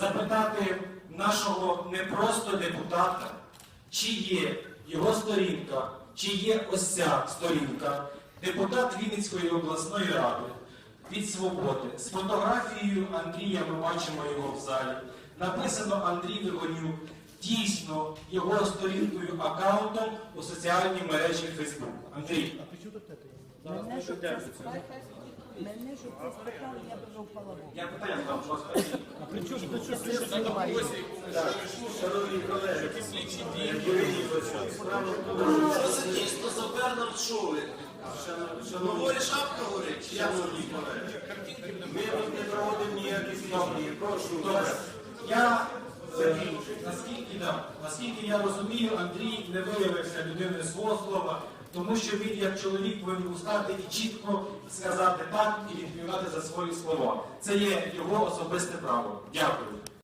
запитати нашого не просто депутата, чи є його сторінка, чи є ось ця сторінка, депутат Вінницької обласної ради від свободи. З фотографією Андрія ми бачимо його в залі. Написано Андрій Вигонюк. Дійсно, його сторінкою аккаунтом у соціальній мережі Facebook. Андрій. Мене це спитали, щоб це спитали, я б вже впала в обморок. Я питаю вам, будь ласка. Шановні колеги, Що це дійсно за Бернард Шоули? Говори шапка горить, чи як шановні колеги, ми тут не проводимо ніякі зйомки. Прошу вас. Я наскільки, да, наскільки я розумію, Андрій не виявився людиною свого слова, тому що він як чоловік повинен устати і чітко сказати так і відповідати за свої слова. Це є його особисте право. Дякую.